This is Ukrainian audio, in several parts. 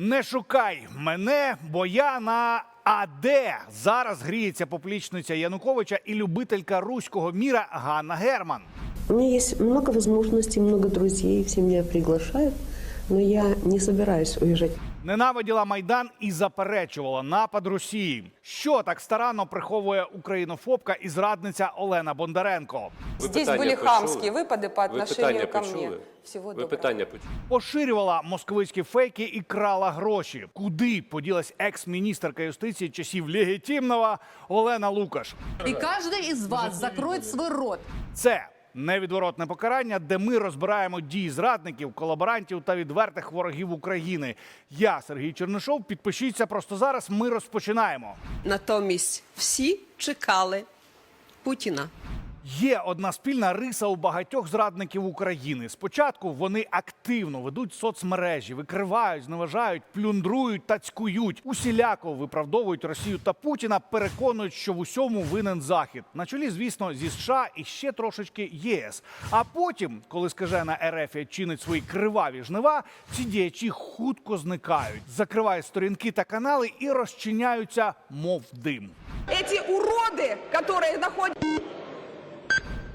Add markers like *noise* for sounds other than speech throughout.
Не шукай мене, бо я на АД. Зараз гріється поплічниця Януковича і любителька руського міра Ганна Герман. У мене є много можливостей, багато друзів, всі мене приглашають, але я не собираюсь уезжать Ненавиділа майдан і заперечувала напад Росії. Що так старанно приховує українофобка і зрадниця Олена Бондаренко? Ви Здесь питання были почули? хамские выпады по Ви отношению питання ко мне. почули? Всего Ви доброго. питання почули? Поширювала московицькі фейки і крала гроші. Куди поділась екс-міністерка юстиції часів легітимного Олена Лукаш? И каждый из вас закроет свой рот. Це невідворотне покарання, де ми розбираємо дії зрадників, колаборантів та відвертих ворогів України. Я Сергій Чернишов. Підпишіться просто зараз. Ми розпочинаємо. Натомість всі чекали Путіна. Є одна спільна риса у багатьох зрадників України. Спочатку вони активно ведуть соцмережі, викривають, зневажають, плюндрують та цькують, усіляко виправдовують Росію та Путіна, переконують, що в усьому винен Захід. На чолі, звісно, зі США і ще трошечки ЄС. А потім, коли скажена РФ чинить свої криваві жнива, ці діячі хутко зникають, закривають сторінки та канали і розчиняються, мов дим. Эти уроды, которые находятся...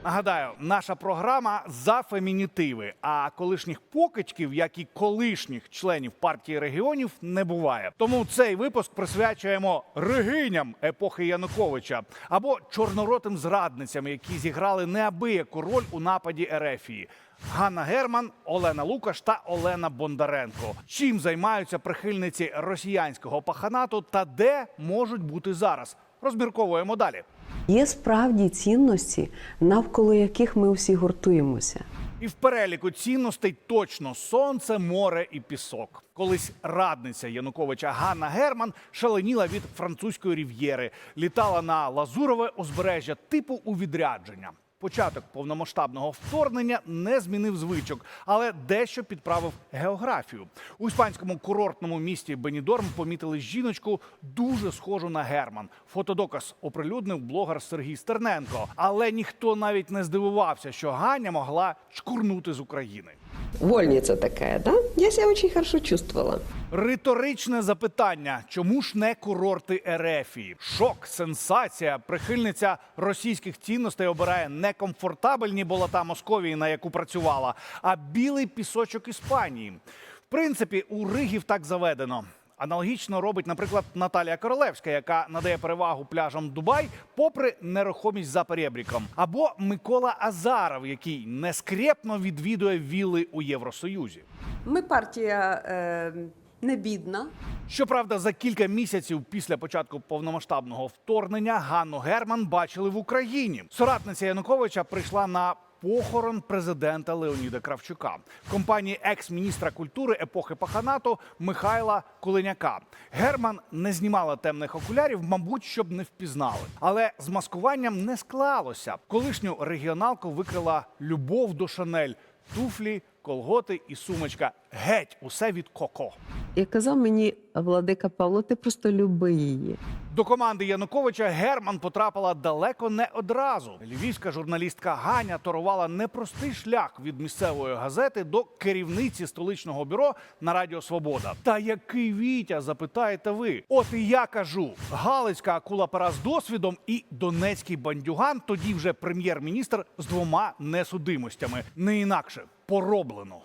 Нагадаю, наша програма за фемінітиви. А колишніх покидьків, як і колишніх членів партії регіонів, не буває. Тому цей випуск присвячуємо региням епохи Януковича або чорноротим зрадницям, які зіграли неабияку роль у нападі Ерефії. Ганна Герман, Олена Лукаш та Олена Бондаренко. Чим займаються прихильниці росіянського паханату та де можуть бути зараз? Розмірковуємо далі. Є справді цінності, навколо яких ми всі гуртуємося. І в переліку цінностей точно сонце, море і пісок. Колись радниця Януковича Ганна Герман шаленіла від французької рів'єри, літала на лазурове узбережжя типу у відрядження. Початок повномасштабного вторгнення не змінив звичок, але дещо підправив географію. У іспанському курортному місті Бенідорм помітили жіночку дуже схожу на Герман. Фотодоказ оприлюднив блогер Сергій Стерненко. Але ніхто навіть не здивувався, що Ганя могла чкурнути з України. Вольница такая, да? Я себя очень хорошо чувствовала. Риторичне запитання: чому ж не курорти Ерефії? Шок, сенсація. Прихильниця російських цінностей обирає не комфортабельні болота Московії, на яку працювала, а білий пісочок Іспанії. В принципі, у Ригів так заведено. Аналогічно робить, наприклад, Наталія Королевська, яка надає перевагу пляжам Дубай, попри нерухомість за перебріком, або Микола Азаров, який нескрепно відвідує вілли у Євросоюзі. Ми партія е, не бідна. Щоправда, за кілька місяців після початку повномасштабного вторгнення Ганну Герман бачили в Україні. Соратниця Януковича прийшла на похорон президента Леоніда Кравчука в компанії екс-міністра культури епохи Паханату Михайла Кулиняка. Герман не знімала темних окулярів, мабуть, щоб не впізнали. Але з маскуванням не склалося. Колишню регіоналку викрила любов до Шанель, туфлі, колготи і сумочка. Геть усе від коко. І казав мені владика Павло, ти просто люби її. До команди Януковича Герман потрапила далеко не одразу. Львівська журналістка Ганя торувала непростий шлях від місцевої газети до керівниці столичного бюро на Радіо Свобода. Та який Вітя, запитаєте ви? От і я кажу: Галицька акула пера з досвідом і донецький бандюган, тоді вже прем'єр-міністр з двома несудимостями. Не інакше пороблено.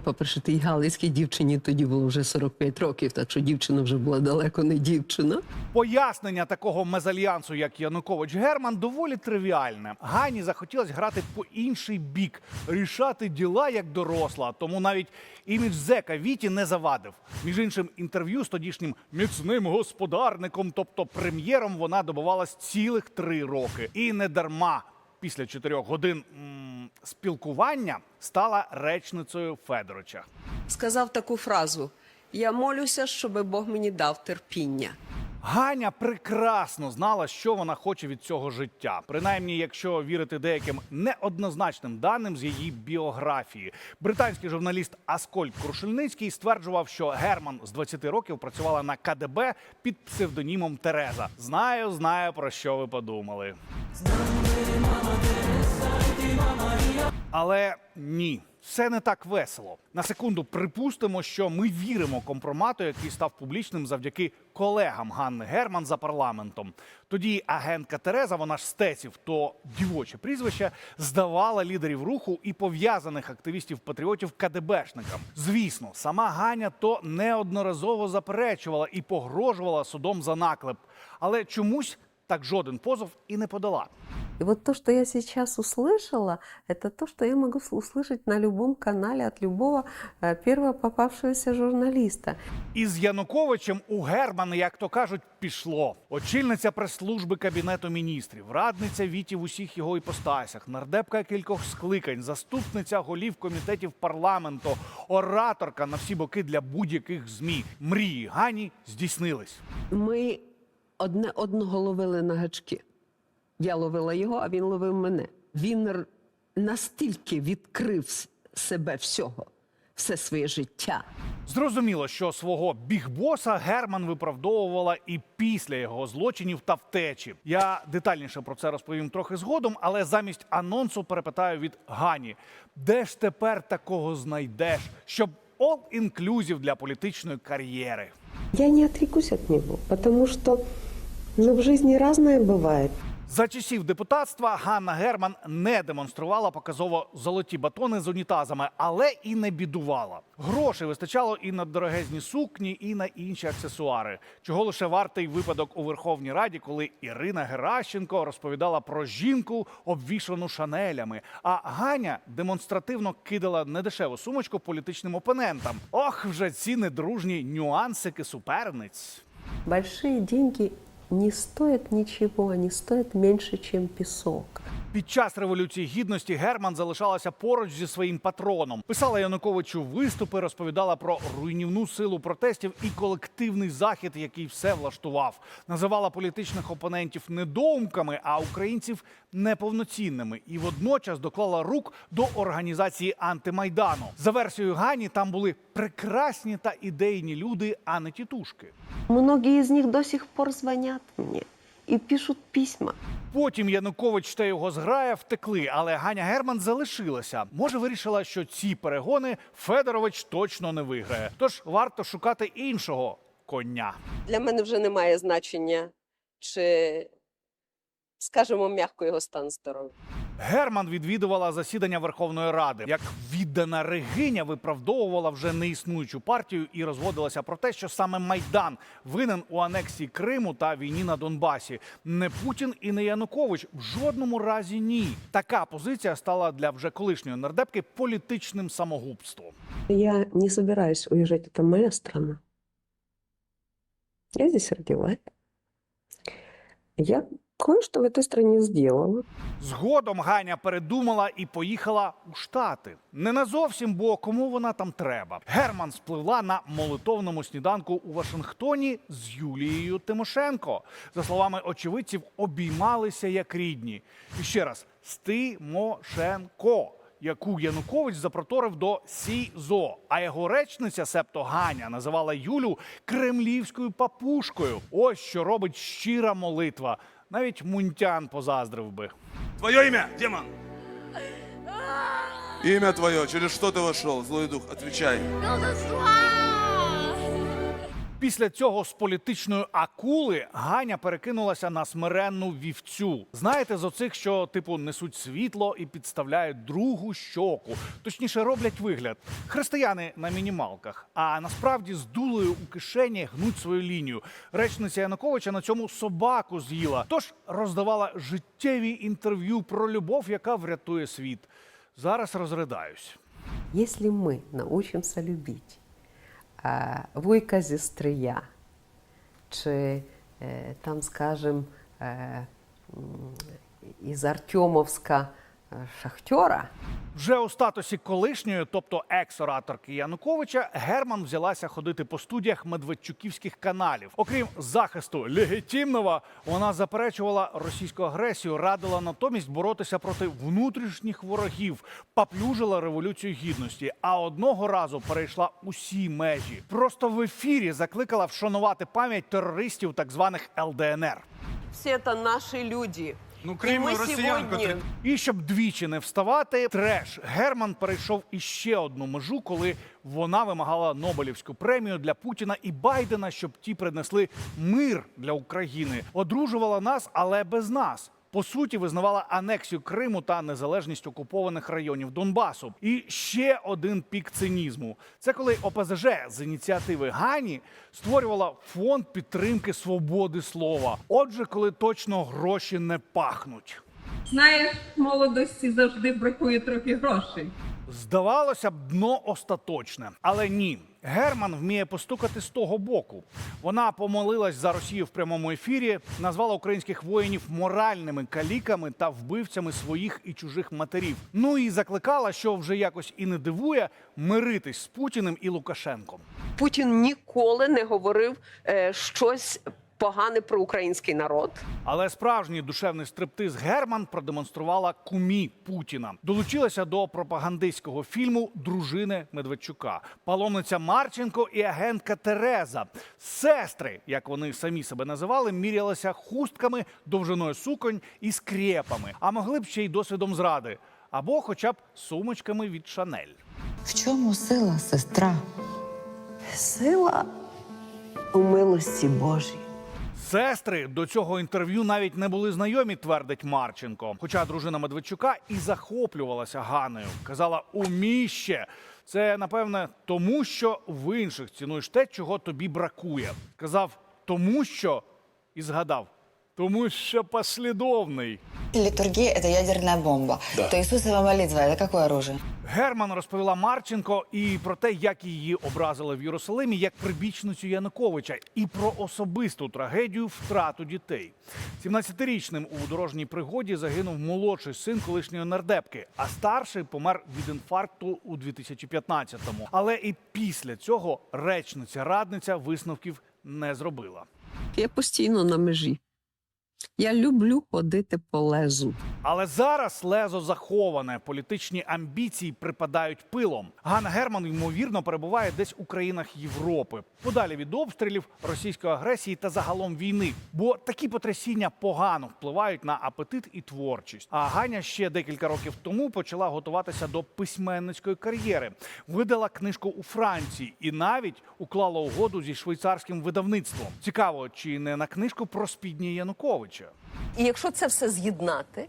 По-перше, тій галицькій дівчині тоді було вже 45 років, так що дівчина вже була далеко не дівчина. Пояснення такого мезальянсу, як Янукович Герман, доволі тривіальне. Гані захотілось грати по інший бік, рішати діла як доросла. Тому навіть імідж зека Віті не завадив. Між іншим, інтерв'ю з тодішнім міцним господарником, тобто прем'єром, вона добувалась цілих три роки. І не дарма після чотирьох годин спілкування стала речницею Федоровича. Сказав таку фразу: Я молюся, щоб Бог мені дав терпіння. Ганя прекрасно знала, що вона хоче від цього життя, принаймні, якщо вірити деяким неоднозначним даним з її біографії. Британський журналіст Аскольд Крушельницький стверджував, що Герман з 20 років працювала на КДБ під псевдонімом Тереза. Знаю, знаю про що ви подумали. Але ні. все не так весело. На секунду припустимо, що ми віримо компромату, який став публічним завдяки колегам Ганни Герман за парламентом. Тоді агентка Тереза, вона ж стеців, то дівоче прізвище, здавала лідерів руху і пов'язаних активістів патріотів КДБшникам. Звісно, сама Ганя то неодноразово заперечувала і погрожувала судом за наклеп, але чомусь так жоден позов і не подала. И вот то, что я сейчас услышала, это то, что я могу услышать на любом канале от любого э, первого попавшегося журналиста. Із Януковичем у Германа, як то кажуть, пішло. Очільниця прес-служби кабінету міністрів, радниця Віті в усіх його іпостасях, нардепка кількох скликань, заступниця голів комітетів парламенту, ораторка на всі боки для будь-яких змі. Мрії Гані здійснились. Ми одне одного ловили на гачки. Я ловила його, а він ловив мене. Він настільки відкрив себе всього, все своє життя. Зрозуміло, що свого бігбоса Герман виправдовувала і після його злочинів та втечі. Я детальніше про це розповім трохи згодом, але замість анонсу перепитаю від Гані: де ж тепер такого знайдеш, щоб all-inclusive для політичної кар'єри? Я не отрекусь от него, потому что ну, в жизни разное бывает. За часів депутатства Ганна Герман не демонструвала показово золоті батони з унітазами, але і не бідувала. Грошей вистачало і на дорогезні сукні, і на інші аксесуари. Чого лише вартий випадок у Верховній Раді, коли Ірина Геращенко розповідала про жінку, обвішану шанелями. А Ганя демонстративно кидала недешеву сумочку політичним опонентам. Ох, вже ці недружні нюансики суперниць. Большие деньги не стоят ничего, они стоят меньше, чем песок. Під час революції гідності Герман залишалася поруч зі своїм патроном. Писала Януковичу виступи, розповідала про руйнівну силу протестів і колективний захід, який все влаштував. Називала політичних опонентів недоумками, а українців неповноцінними. І водночас доклала рук до організації антимайдану. За версією Гані, там були прекрасні та ідейні люди, а не тітушки. Многие из них до сих пор звонят мне и пишут письма. Потім Янукович та його зграя втекли, але Ганя Герман залишилася. Може, вирішила, що ці перегони Федорович точно не виграє. Тож варто шукати іншого коня. Для мене вже немає значення, чи, скажімо, м'яко його стан здоров'я. Герман відвідувала засідання Верховної Ради. Як віддана региня виправдовувала вже неіснуючу партію і розводилася про те, що саме Майдан винен у анексії Криму та війні на Донбасі. Не Путін і не Янукович в жодному разі ні. Така позиція стала для вже колишньої нардепки політичним самогубством. Я не собираюсь уезжать, это моя страна. Я здесь родилась. Я кое-что в этой стране сделала. Згодом Ганя передумала і поїхала у Штати. Не назовсім, бо кому вона там треба. Герман спливла на молитовному сніданку у Вашингтоні з Юлією Тимошенко. За словами очевидців, обіймалися як рідні. І ще раз з Тимошенко. Яку Янукович запроторив до СІЗО, а його речниця, септо Ганя, називала Юлю кремлівською папушкою. Ось що робить щира молитва. Навіть мунтян позаздрив би. Твое имя, демон? Имя твое, через что ты вошел, злой дух? Отвечай. Після цього з політичної акули Ганя перекинулася на смиренну вівцю. Знаєте, з оцих, що типу несуть світло і підставляють другу щоку. Точніше, роблять вигляд. Християни на мінімалках. А насправді з дулею у кишені гнуть свою лінію. Речниця Януковича на цьому собаку з'їла. Тож роздавала життєві інтерв'ю про любов, яка врятує світ. Зараз розридаюсь. Если мы научимся любить а, Вуйка зі Стрия, чи е, там, скажем, е, із Артемовська шахтера, Вже у статусі колишньої, тобто екс-ораторки Януковича, Герман взялася ходити по студіях медведчуківських каналів. Окрім захисту легітимного, вона заперечувала російську агресію, радила натомість боротися проти внутрішніх ворогів, поплюжила революцію гідності. А одного разу перейшла усі межі. Просто в ефірі закликала вшанувати пам'ять терористів так званих ЛДНР. Все это наши люди. Ну, И Крым мы россиян, сегодня... который- І щоб двічі не вставати, треш Герман перейшов іще одну межу, коли вона вимагала Нобелівську премію для Путіна і Байдена, щоб ті принесли мир для України. Одружувала нас, але без нас. По суті, визнавала анексію Криму та незалежність окупованих районів Донбасу. І ще один пік цинізму. Це коли ОПЗЖ з ініціативи Гані створювала фонд підтримки свободи слова. Отже, коли точно гроші не пахнуть. Знаєш, молодості завжди бракує трохи грошей. Здавалося б, дно остаточне, але ні. Герман вміє постукати з того боку. Вона помолилась за Росію в прямому ефірі, назвала українських воїнів моральними каліками та вбивцями своїх і чужих матерів. Ну і закликала, що вже якось і не дивує, миритись з Путіним і Лукашенком. Путін ніколи не говорив е, щось погане про український народ. Але справжній душевний стриптиз Герман продемонструвала кумі Путіна. Долучилася до пропагандистського фільму Дружини Медведчука, паломниця Марченко і агентка Тереза. Сестри, як вони самі себе називали, мірялися хустками, довжиною суконь і скрепами, а могли б ще й досвідом зради, або хоча б сумочками від Шанель. В чому сила, сестра? Сила у милості Божій. Сестри до цього інтерв'ю навіть не були знайомі, твердить Марченко. Хоча дружина Медведчука і захоплювалася Ганою. Казала уміще. Це напевне тому, що в інших цінуєш те, чого тобі бракує. Казав тому, що і згадав, тому що послідовний. Литургия — это ядерная бомба. То Иисусова молитва — это какое оружие? Герман розповіла Марченко і про те, як її образили в Єрусалимі як прибічницю Януковича, і про особисту трагедію втрату дітей. 17-річним у дорожній пригоді загинув молодший син колишньої нардепки, а старший помер від інфаркту у 2015-му. Але і після цього речниця радниця висновків не зробила. Я постійно на межі. Я люблю ходити по лезу. Але зараз лезо заховане, політичні амбіції припадають пилом. Ганна Герман ймовірно перебуває десь у країнах Європи, подалі від обстрілів, російської агресії та загалом війни. Бо такі потрясіння погано впливають на апетит і творчість. А Ганя ще декілька років тому почала готуватися до письменницької кар'єри. Видала книжку у Франції і навіть уклала угоду зі швейцарським видавництвом. Цікаво, чи не на книжку про спідня Януковича. І якщо це все з'єднати,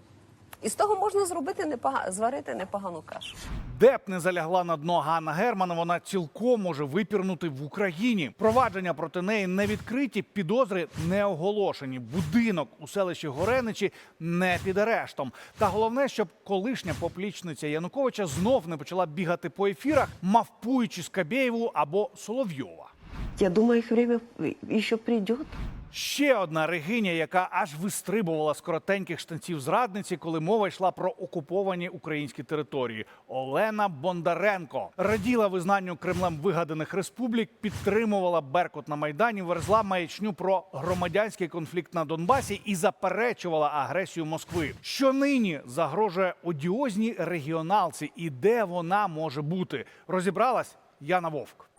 і з того можна зробити непога... зварити непогану кашу. Де б не залягла на дно Ганна Герман, вона цілком може випірнути в Україні. Провадження проти неї не відкриті, підозри не оголошені. Будинок у селищі Гореничі не під арештом. Та головне, щоб колишня поплічниця Януковича знов не почала бігати по ефірах, мавпуючи Скабєєву або Соловйова. Я думаю, їх время ще прийде. Ще одна региня, яка аж вистрибувала з коротеньких штанців зрадниці, коли мова йшла про окуповані українські території. Олена Бондаренко раділа визнанню Кремлем вигаданих республік, підтримувала Беркут на майдані, верзла маячню про громадянський конфлікт на Донбасі і заперечувала агресію Москви. Що нині загрожує одіозній регіоналці, і де вона може бути? Розібралась Яна Вовк.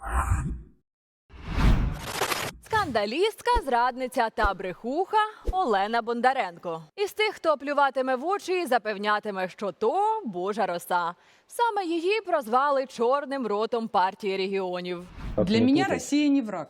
Скандалістка, зрадниця та брехуха Олена Бондаренко. Із тих, хто плюватиме в очі і запевнятиме, що то Божа роса. Саме її прозвали чорним ротом партії регіонів. Для мене Росія не враг.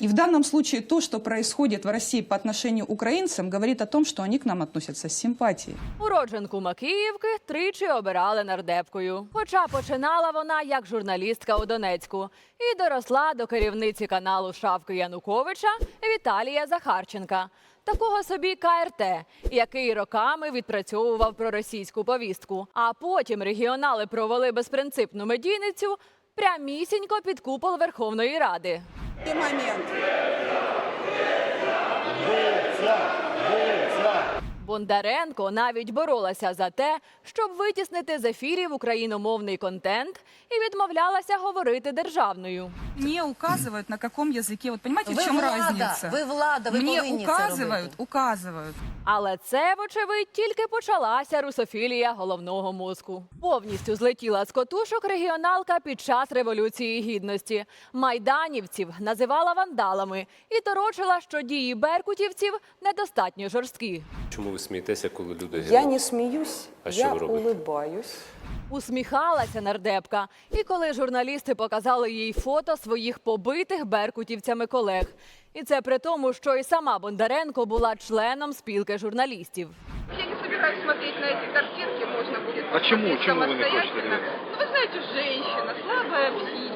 И в данном случае то, что происходит в России по отношению к украинцам, говорит о том, что они к нам относятся с симпатией. Уродженку Макіївки тричі обирали нардепкою. Хоча починала вона як журналістка у Донецьку і доросла до керівниці каналу Шавки Януковича Віталія Захарченка. Такого собі КРТ, який роками відпрацьовував проросійську повістку. А потім регіонали провели безпринципну медійницю прямісінько під купол Верховної Ради. И момент. Бондаренко навіть боролася за те, щоб витіснити з ефірів україномовний контент і відмовлялася говорити державною. Мне указывают, на каком языке. Вот понимаете, в чем разница? ви влада, Мне указывают, указывают. Але це, вочевидь, тільки почалася русофілія головного мозку. Повністю злетіла з котушок регіоналка під час революції гідності. Майданівців називала вандалами і торочила, що дії беркутівців недостатньо жорсткі. Чому ви смієтеся, коли люди гинуть? Я не сміюсь, А що я ви робите? улибаюсь. Усміхалася нардепка. І коли журналісти показали їй фото своїх побитих беркутівцями колег. І це при тому, що і сама Бондаренко була членом спілки журналістів. Я не собираюсь смотреть на эти картинки, можно будет А чему? посмотреть Чему вы не хотите самостоятельно. Ну, вы знаете, женщина, слабая психика.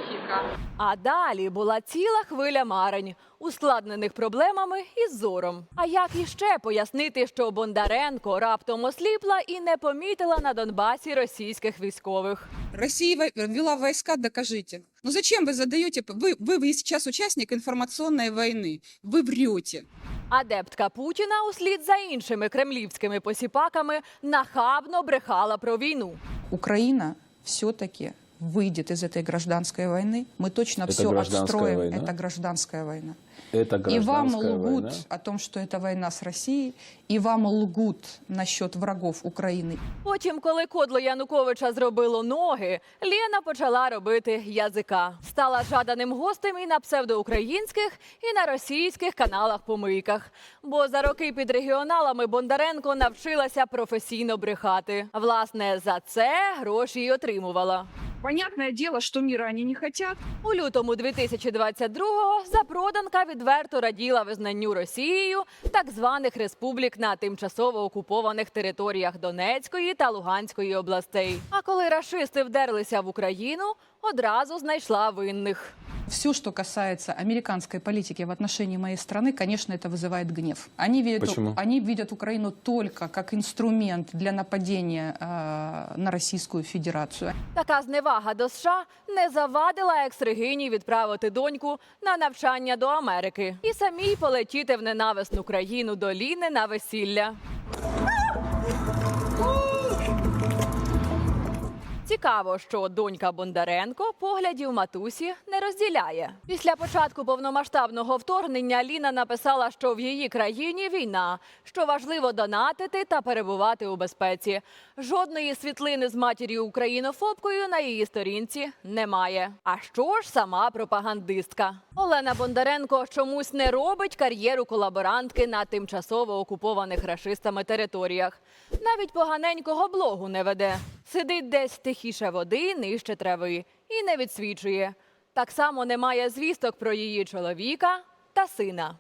А далі була ціла хвиля марень, ускладнених проблемами і зором. А як іще пояснити, що Бондаренко раптом осліпла і не помітила на Донбасі російських військових? Россия во- ввела войска, докажите. Ну зачем вы задаете? Вы, вы, вы сейчас участник информационной войны. Вы врете. Адептка Путіна услід за іншими кремлівськими посіпаками нахабно брехала про війну. Украина все-таки выйдет из этой гражданской войны. Мы точно Это все гражданская отстроим. война? Это гражданская война. Это И вам гражданская лгут война? о том, что это война с Россией, и вам лгут насчет врагов Украины. Потім, коли кодло Януковича зробило ноги, Лена почала робити язика. Стала жаданим гостем і на псевдоукраїнських, і на російських каналах-помийках. Бо за роки під регіоналами Бондаренко навчилася професійно брехати. Власне, за це гроші й отримувала. Понятное дело, что мира они не хотят. У лютому 2022-го запроданка відверто раділа визнанню Росією так званих республік на тимчасово окупованих територіях Донецької та Луганської областей. А коли рашисти вдерлися в Україну, одразу знайшла винних Все, что касается американской политики в отношении моей страны, конечно, это вызывает гнев. Они видят, Почему? они видят Украину только как инструмент для нападения э, на Российскую Федерацию. Така зневага до США не завадила екс-регині відправити доньку на навчання до Америки і самій полетіти в ненависну країну до Ліни на весілля. Цікаво, що донька Бондаренко поглядів матусі не розділяє. Після початку повномасштабного вторгнення Ліна написала, що в її країні війна, що важливо донатити та перебувати у безпеці. Жодної світлини з матір'ю українофобкою на її сторінці немає. А що ж сама пропагандистка? Олена Бондаренко чомусь не робить кар'єру колаборантки на тимчасово окупованих рашистами територіях. Навіть поганенького блогу не веде. Сидить десь тихіше води, нижче трави і не відсвічує. Так само немає звісток про її чоловіка та сина.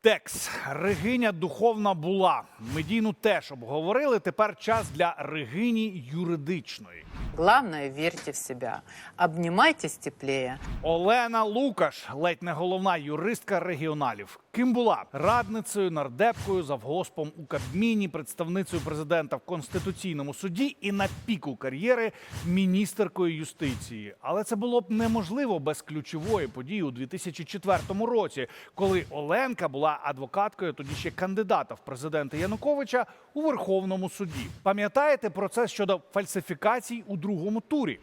Текс Региня духовна була. Медійну теж обговорили. Тепер час для Регині юридичної. Главное, верьте в себя. Обнимайтесь теплее. Олена Лукаш, ледь не головна юристка регіоналів. Ким була радницею, нардепкою, завгоспом у Кабміні, представницею президента в конституційному суді і на піку кар'єри міністеркою юстиції. Але це було б неможливо без ключової події у 2004 році, коли Оленка була адвокаткою тоді ще кандидата в президенти Януковича у Верховному суді. Пам'ятаєте процес щодо фальсифікацій у другому турі?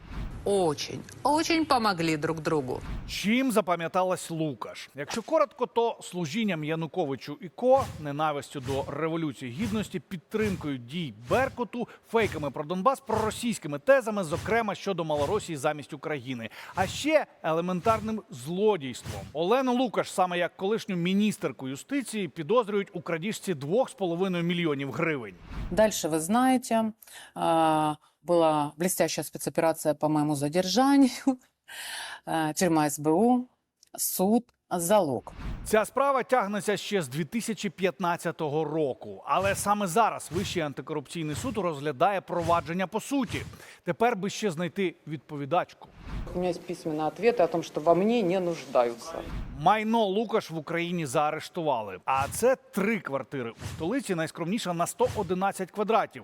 Очень, очень помогли друг другу. Чим запам'яталась Лукаш? Якщо коротко, то служінням Януковичу і Ко, ненавистю до революції гідності, підтримкою дій Беркуту, фейками про Донбас, проросійськими тезами, зокрема щодо Малоросії замість України, а ще елементарним злодійством. Олену Лукаш, саме як колишню міністерку юстиції, підозрюють у крадіжці 2,5 мільйонів гривень. Дальше вы знаете, а, была блестящая спецоперация по моему задержанию, *laughs* тюрьма СБУ, суд, залог. Ця справа тягнеться ще з 2015 року, але саме зараз Вищий антикорупційний суд розглядає провадження по суті. Тепер би ще знайти відповідачку. У меня есть письменные ответы о том, что во мне не нуждаются. Майно Лукаш в Україні заарештували. А це три квартири у столиці, найскромніша на 111 квадратів.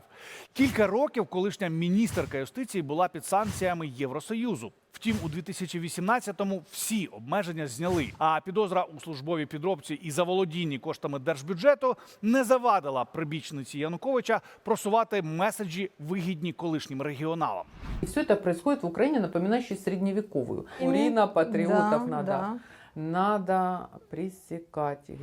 Кілька років колишня міністерка юстиції була під санкціями Євросоюзу. Втім, у 2018-му всі обмеження зняли. А підозра у службовій підробці і заволодінні коштами держбюджету не завадила прибічниці Януковича просувати меседжі вигідні колишнім регіоналам. І все це відбувається в Украине, напоминающей Уріна патріотів да, надо, надо пресекать их.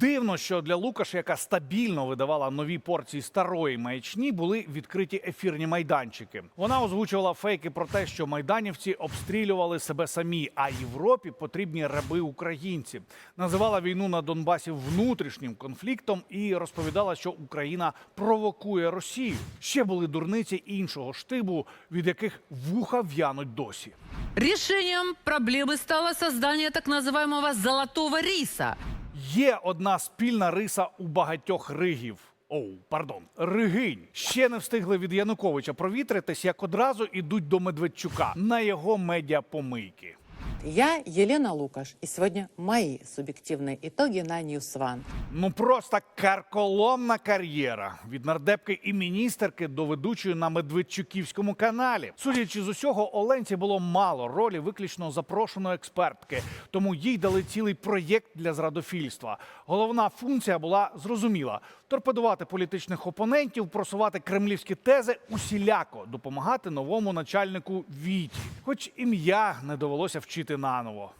Дивно, що для Лукаша, яка стабільно видавала нові порції старої маячні, були відкриті ефірні майданчики. Вона озвучувала фейки про те, що майданівці обстрілювали себе самі, а Європі потрібні раби українці. Називала війну на Донбасі внутрішнім конфліктом і розповідала, що Україна провокує Росію. Ще були дурниці іншого штибу, від яких вуха в'януть досі. Решением проблемы стало создание так называемого «золотого риса». Є одна спільна риса у багатьох ригів. Оу, пардон, ригинь. Ще не встигли від Януковича провітритись, як одразу ідуть до Медведчука на його медіапомийки. Я Елена Лукаш, и сегодня мои субъективные итоги на News One. Ну просто карколомна кар'єра від нардепки і міністерки до ведучої на Медведчуківському каналі. Судячи з усього, Оленці було мало ролі виключно запрошеної експертки, тому їй дали цілий проєкт для зрадофільства. Головна функція була зрозуміла: торпедувати політичних опонентів, просувати кремлівські тези, усіляко допомагати новому начальнику Віті, хоч ім'я не довелося вчити наново.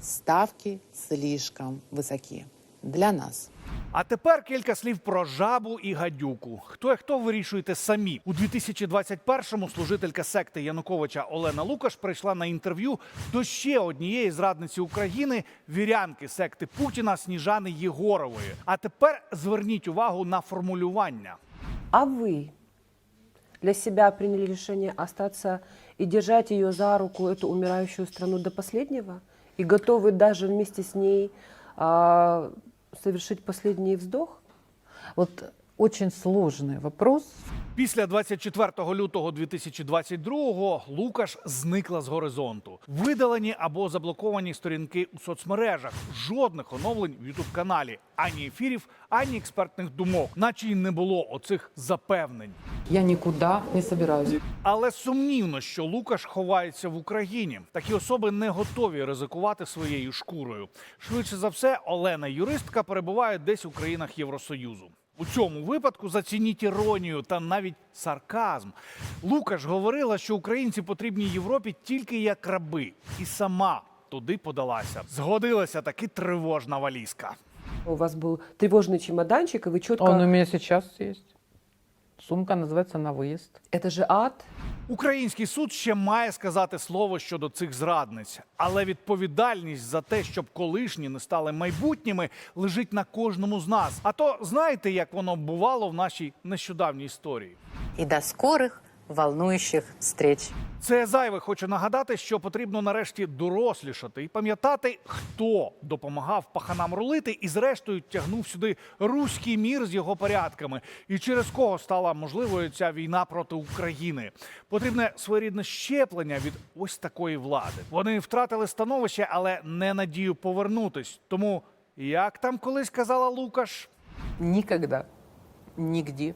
Ставки слишком высоки для нас. А тепер кілька слів про жабу і гадюку. Хто як хто вирішуєте самі у 2021-му служителька секти Януковича Олена Лукаш прийшла на інтерв'ю до ще однієї зрадниці України, вірянки секти Путіна Сніжани Єгорової. А тепер зверніть увагу на формулювання. А вы для себя приняли решение остаться и держать ее за руку, эту умирающую страну до последнего? И готовы даже вместе с ней а, совершить последний вздох? Вот очень сложный вопрос. Після 24 лютого 2022-го Лукаш зникла з горизонту. Видалені або заблоковані сторінки у соцмережах. Жодних оновлень в Ютуб каналі, ані ефірів, ані експертних думок, наче й не було оцих запевнень. Я никуда не собираюсь. Але сумнівно, що Лукаш ховається в Україні. Такі особи не готові ризикувати своєю шкурою. Швидше за все, Олена юристка перебуває десь у країнах Євросоюзу. У цьому випадку зацініть іронію та навіть сарказм. Лукаш говорила, що українці потрібні Європі тільки як раби, і сама туди подалася. Згодилася таки тривожна валізка. У вас был тревожный чемоданчик, и вы четко... Он у меня сейчас есть. Сумка называется «На выезд». Это же ад. Український суд ще має сказати слово щодо цих зрадниць, але відповідальність за те, щоб колишні не стали майбутніми, лежить на кожному з нас. А то знаєте, як воно бувало в нашій нещодавній історії. І до скорых волнующих встреч. Це зайве хочу нагадати, що потрібно нарешті дорослішати і пам'ятати, хто допомагав паханам рулити і, зрештою, тягнув сюди руський мір з його порядками, і через кого стала можливою ця війна проти України. Потрібне своєрідне щеплення від ось такої влади. Вони втратили становище, але не надію повернутись. Тому як там колись казала Лукаш. Никогда, нигде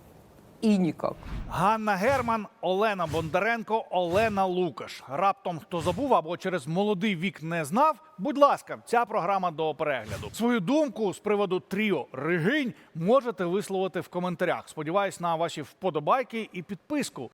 и нікак. Ганна Герман, Олена Бондаренко, Олена Лукаш. Раптом хто забув або через молодий вік не знав. Будь ласка, ця програма до перегляду. Свою думку з приводу тріо Ригинь можете висловити в коментарях. Сподіваюсь на ваші вподобайки і підписку.